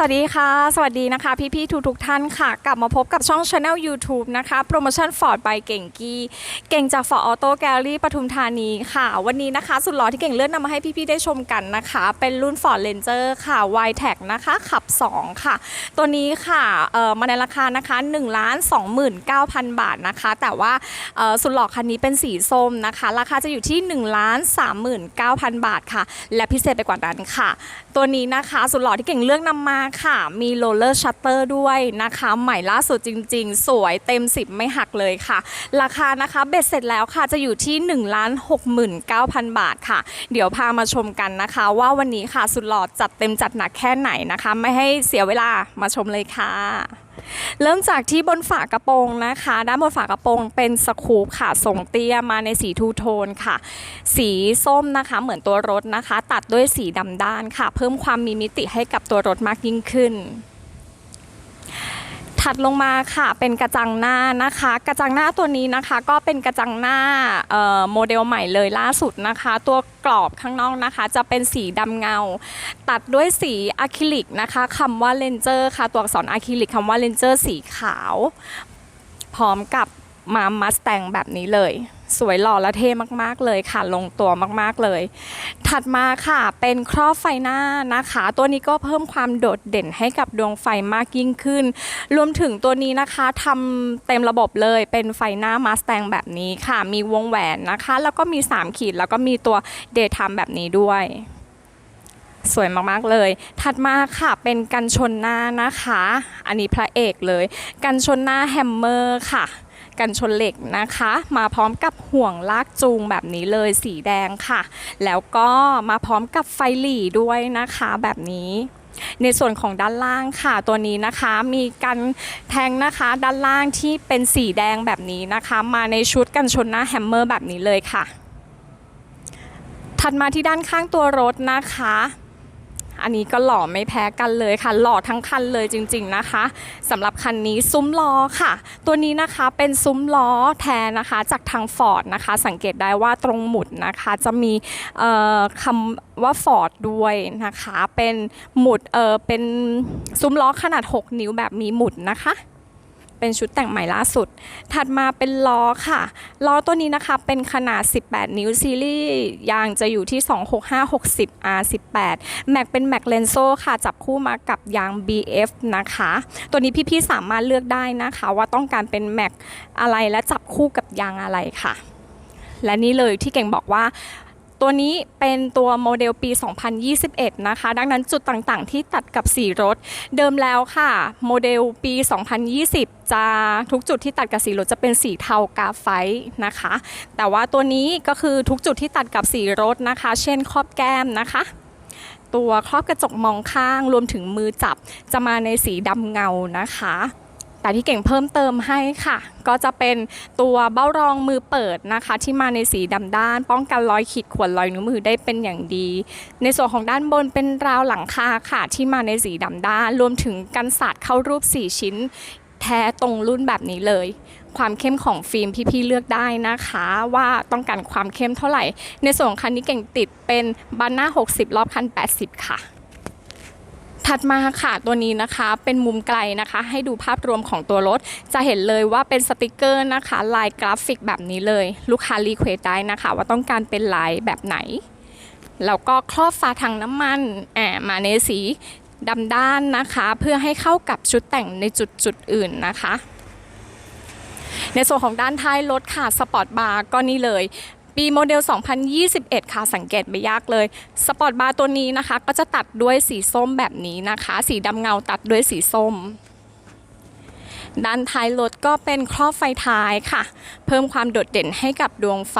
สวัสดีค่ะ สวัสดีนะคะ พี่ๆทุกทุกท่านค่ะ กลับมาพบกับช่อง Channel YouTube นะคะโปรโมชั่น Ford by เก่งกี้เก่งจาก Ford Auto Gallery ปทุมธานีค่ะ วันนี้นะคะ สุดหล่อที่เก่งเลื่อนนำมาให้พี่ๆได้ชมกันนะคะ เป็นรุ่น Ford Ranger ค่ะ y t e c นะคะ ขับ 2 ค่ะ ตัวนี้ค่ะเอ่อมาในราคานะคะ1 2 9 0 0 0 บาทนะคะ แต่ว่าเอ่อสุดหล่อคันนี้เป็นสีส้มนะคะ ราคาจะอยู่ที่1 3 9 0 0 0 บาทค่ะ และพิเศษไปกว่านั้นค่ะ ตัวนี้นะคะ สุดหล่อที่เก่งเลือกนำมาค่ะ มีโรลเลอร์ชัตเตอร์ด้วยนะคะ ใหม่ล่าสุดจริง ๆ สวยเต็ม 10 ไม่หักเลยค่ะ ราคานะคะเบ็ดเสร็จแล้วค่ะจะอยู่ที่1 6 9 0 0 0บาทค่ะ เดี๋ยวพามาชมกันนะคะ ว่าวันนี้ค่ะสุดหล่อจัดเต็มจัดหนักแค่ไหนนะคะ ไม่ให้เสียเวลามาชมเลยค่ะ เริ่มจากที่บนฝากระโปรงนะคะ ด้านบนฝากระโปรงเป็นสคูปค่ะทรงเตี้ยมาในสีทูโทนค่ะ สีส้มนะคะเหมือนตัวรถนะคะ ตัดด้วยสีดำด้านค่ะ เพิ่มความมีมิติให้กับตัวรถมากยิ่งขึ้น ถัดลงมาค่ะเป็นกระจังหน้านะคะ กระจังหน้าตัวนี้นะคะ ก็เป็นกระจังหน้าเอ่อโมเดลใหม่เลยล่าสุดนะคะ ตัวกรอบข้างนอกนะคะ จะเป็นสีดำเงา ตัดด้วยสีอะคริลิกนะคะคำว่าเลนเจอร์ค่ะ ตัวอักษรอะคริลิกคำว่าเลนเจอร์สีขาว พร้อมกับมามัสแตงแบบนี้เลย สวยหล่อและเท่มากๆเลยค่ะ ลงตัวมากๆเลย ถัดมาค่ะเป็นครอบไฟหน้านะคะ ตัวนี้ก็เพิ่มความโดดเด่นให้กับดวงไฟมากยิ่งขึ้น รวมถึงตัวนี้นะคะทำเต็มระบบเลยเป็นไฟหน้ามาสแตงแบบนี้ค่ะ มีวงแหวนนะคะ แล้วก็มี 3 ขีด แล้วก็มีตัวเดย์ไทม์แบบนี้ด้วยสวยมาก ๆ เลย ถัดมาค่ะเป็นกันชนหน้านะคะ อันนี้พระเอกเลย กันชนหน้าแฮมเมอร์ค่ะ กันชนเหล็กนะคะ มาพร้อมกับห่วงลากจูงแบบนี้เลยสีแดงค่ะ แล้วก็มาพร้อมกับไฟหลีด้วยนะคะแบบนี้ในส่วนของด้านล่างค่ะตัวนี้นะคะมีกันแทงนะคะด้านล่างที่เป็นสีแดงแบบนี้นะคะ มาในชุดกันชนหน้าแฮมเมอร์แบบนี้เลยค่ะ ถัดมาที่ด้านข้างตัวรถนะคะ อันนี้ก็หล่อไม่แพ้กันเลยค่ะ หล่อทั้งคันเลยจริง ๆนะคะสำหรับคันนี้ซุ้มล้อค่ะ ตัวนี้นะคะเป็นซุ้มล้อแทนนะคะ จากทางฟอร์ดนะคะ สังเกตได้ว่าตรงหมุดนะคะ จะมีคำว่าฟอร์ดด้วยนะคะ เป็นหมุดเออเป็นซุ้มล้อขนาด 6 นิ้วแบบมีหมุดนะคะ เป็นชุดแต่งใหม่ล่าสุด ถัดมาเป็นล้อค่ะ ล้อตัวนี้นะคะเป็นขนาด 18 นิ้วซีรีส์ยางจะอยู่ที่ 26560 R18 แม็กเป็นแม็กเลนโซค่ะ จับคู่มากับยาง BF นะคะ ตัวนี้พี่ๆสามารถเลือกได้นะคะ ว่าต้องการเป็นแม็กอะไรและจับคู่กับยางอะไรค่ะ และนี่เลยที่เก่งบอกว่า ตัวนี้เป็นตัวโมเดลปี 2021 นะคะ ดังนั้นจุดต่างๆ ที่ตัดกับสีรถ เดิมแล้วค่ะ โมเดลปี 2020 จะทุกจุดที่ตัดกับสีรถจะเป็นสีเทากาไฟต์นะคะ แต่ว่าตัวนี้ก็คือทุกจุดที่ตัดกับสีรถนะคะ เช่นครอบแก้มนะคะ ตัวครอบกระจกมองข้างรวมถึงมือจับจะมาในสีดำเงานะคะ แต่ที่เก่งเพิ่มเติมให้ค่ะ ก็จะเป็นตัวเบ้ารองมือเปิดนะคะ ที่มาในสีดำด้าน ป้องกันรอยขีดข่วนรอยนิ้วมือได้เป็นอย่างดี ในส่วนของด้านบนเป็นราวหลังคาค่ะ ที่มาในสีดำด้าน รวมถึงกันศาสตร์เข้ารูป 4 ชิ้น แท้ตรงรุ่นแบบนี้เลยความเข้มของฟิล์มพี่ๆเลือกได้นะคะ ว่าต้องการความเข้มเท่าไหร่ ในส่วนของคันนี้เก่งติดเป็นบันหน้า 60 รอบคัน 80 ค่ะ ถัดมาค่ะตัวนี้นะคะเป็นมุมไกลนะคะ ให้ดูภาพรวมของตัวรถ จะเห็นเลยว่าเป็นสติกเกอร์นะคะ ลายกราฟิกแบบนี้เลย ลูกค้ารีเควสได้นะคะ ว่าต้องการเป็นลายแบบไหน แล้วก็ครอบฝาถังน้ำมันแอบมาในสีดำด้านนะคะ เพื่อให้เข้ากับชุดแต่งในจุดจุดอื่นนะคะ ในส่วนของด้านท้ายรถค่ะสปอร์ตบาร์ก็นี่เลย ปีโมเดล 2021 ค่ะ สังเกตไม่ยากเลย สปอร์ตบาร์ตัวนี้นะคะ ก็จะตัดด้วยสีส้มแบบนี้นะคะ สีดำเงาตัดด้วยสีส้ม ด้านท้ายรถก็เป็นครอบไฟท้ายค่ะ เพิ่มความโดดเด่นให้กับดวงไฟ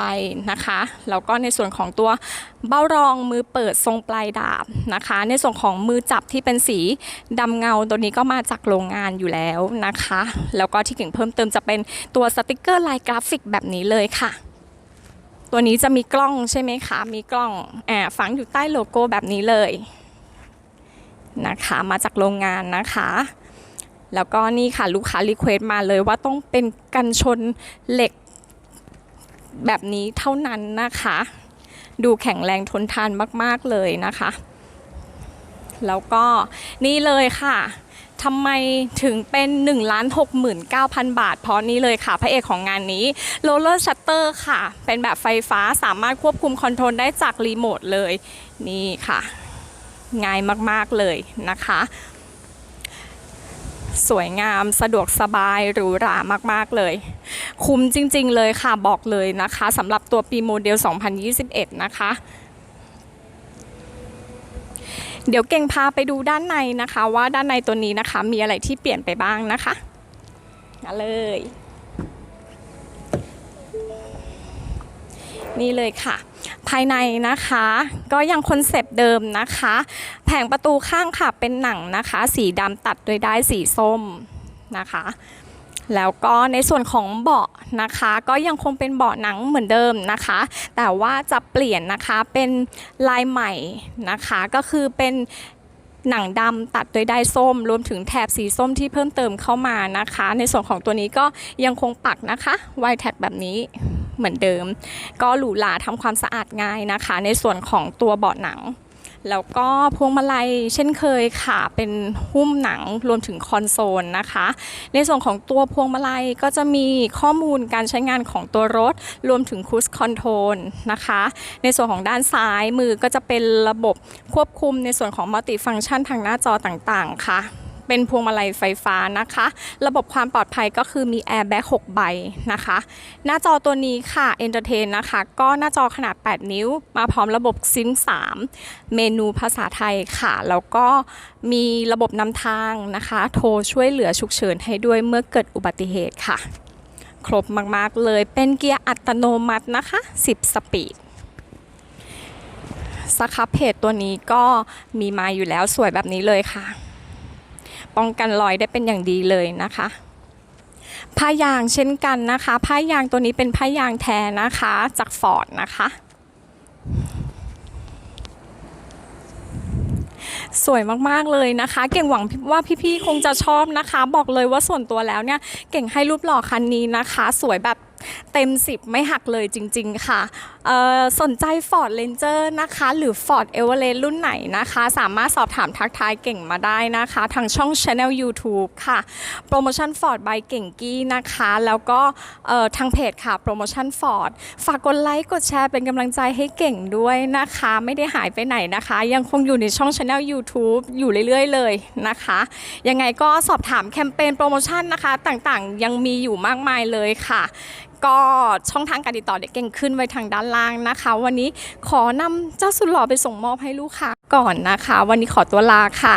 นะคะ แล้วก็ในส่วนของตัวเบ้ารองมือเปิดทรงปลายดาบนะคะ ในส่วนของมือจับที่เป็นสีดำเงาตัวนี้ก็มาจากโรงงานอยู่แล้วนะคะ แล้วก็ที่เก่งเพิ่มเติมจะเป็นตัวสติกเกอร์ลายกราฟิกแบบนี้เลยค่ะ ตัวนี้จะมีกล้องใช่ไหมคะ มีกล้องแอบฝังอยู่ใต้โลโก้แบบนี้เลยนะคะ มาจากโรงงานนะคะ แล้วก็นี่ค่ะลูกค้ารีเควสมาเลยว่าต้องเป็นกันชนเหล็กแบบนี้เท่านั้นนะคะ ดูแข็งแรงทนทานมาก ๆ เลยนะคะ แล้วก็นี่เลยค่ะ ทำไมถึงเป็น1ล้าน69,000บาท เพราะนี่เลยค่ะ พระเอกของงานนี้ Roller Shutter ค่ะ เป็นแบบไฟฟ้าสามารถควบคุมคอนโทรลได้จากรีโมทเลย นี่ค่ะ ง่ายมากๆเลยนะคะ สวยงามสะดวกสบายหรูหรามากๆเลย คุ้มจริงๆเลยค่ะบอกเลยนะคะสำหรับตัวปีโมเดล 2021 นะคะ เดี๋ยวเก่งพาไปดูด้านในนะคะ ว่าด้านในตัวนี้นะคะมีอะไรที่เปลี่ยนไปบ้างนะคะมาเลย นี่เลยค่ะ ภายในนะคะ ก็ยังคอนเซปต์เดิมนะคะ แผงประตูข้างค่ะเป็นหนังนะคะ สีดำตัดโดยได้สีส้มนะคะ แล้วก็ในส่วนของเบาะนะคะ ก็ยังคงเป็นเบาะหนังเหมือนเดิมนะคะ แต่ว่าจะเปลี่ยนนะคะเป็นลายใหม่นะคะ ก็คือเป็นหนังดำตัดโดยได้ส้ม รวมถึงแถบสีส้มที่เพิ่มเติมเข้ามานะคะ ในส่วนของตัวนี้ก็ยังคงปักนะคะไวแท็กแบบนี้เหมือนเดิม ก็หรูหราทำความสะอาดง่ายนะคะ ในส่วนของตัวเบาะหนัง แล้วก็พวงมาลัยเช่นเคยค่ะ เป็นหุ้มหนังรวมถึงคอนโซลนะคะ ในส่วนของตัวพวงมาลัยก็จะมีข้อมูลการใช้งานของตัวรถ รวมถึงคูสคอนโทรลนะคะ ในส่วนของด้านซ้ายมือก็จะเป็นระบบควบคุมในส่วนของมัลติฟังก์ชันทางหน้าจอต่างๆค่ะ เป็นพวงมาลัยไฟฟ้านะคะ ระบบความปลอดภัยก็คือมีแอร์แบ็ก6ใบนะคะ หน้าจอตัวนี้ค่ะ Entertain นะคะ ก็หน้าจอขนาด 8 นิ้ว มาพร้อมระบบซิม3เมนูภาษาไทยค่ะ แล้วก็มีระบบนำทางนะคะ โทรช่วยเหลือฉุกเฉินให้ด้วยเมื่อเกิดอุบัติเหตุค่ะ ครบมากๆเลย เป็นเกียร์อัตโนมัตินะคะ 10 สปีดสครับเพจตัวนี้ก็มีมาอยู่แล้วสวยแบบนี้เลยค่ะ ป้องกันรอยได้เป็นอย่างดีเลยนะคะผ้ายางเช่นกันนะคะผ้ายางตัวนี้เป็นผ้ายางแท้นะคะจากฟอร์ดนะคะ สวยมากๆเลยนะคะ เก่งหวังว่าพี่ๆคงจะชอบนะคะ บอกเลยว่าส่วนตัวแล้วเนี่ยเก่งให้รูปหล่อคันนี้นะคะ สวยแบบเต็ม 10 ไม่หักเลยจริง ๆ ค่ะ สนใจ Ford Ranger นะคะ หรือ Ford Everest รุ่นไหนนะคะ สามารถสอบถามทักทายเก่งมาได้นะคะ ทางช่อง Channel YouTube ค่ะโปรโมชั่น Ford by เก่งกี้นะคะ แล้วก็ทางเพจค่ะโปรโมชั่น Ford ฝากกดไลค์กดแชร์เป็นกำลังใจให้เก่งด้วยนะคะ ไม่ได้หายไปไหนนะคะ ยังคงอยู่ในช่อง Channel YouTube อยู่เรื่อย ๆ เลยนะคะ ยังไงก็สอบถามแคมเปญโปรโมชั่นนะคะ ต่างๆ ยังมีอยู่มากมายเลยค่ะ ก็ช่องทางการติดต่อเด็กเก่งขึ้นไว้ทางด้านล่างนะคะ วันนี้ขอนำเจ้าสุดหล่อไปส่งมอบให้ลูกค้าก่อนนะคะ วันนี้ขอตัวลาค่ะ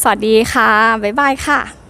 สวัสดีค่ะ บ๊ายบายค่ะ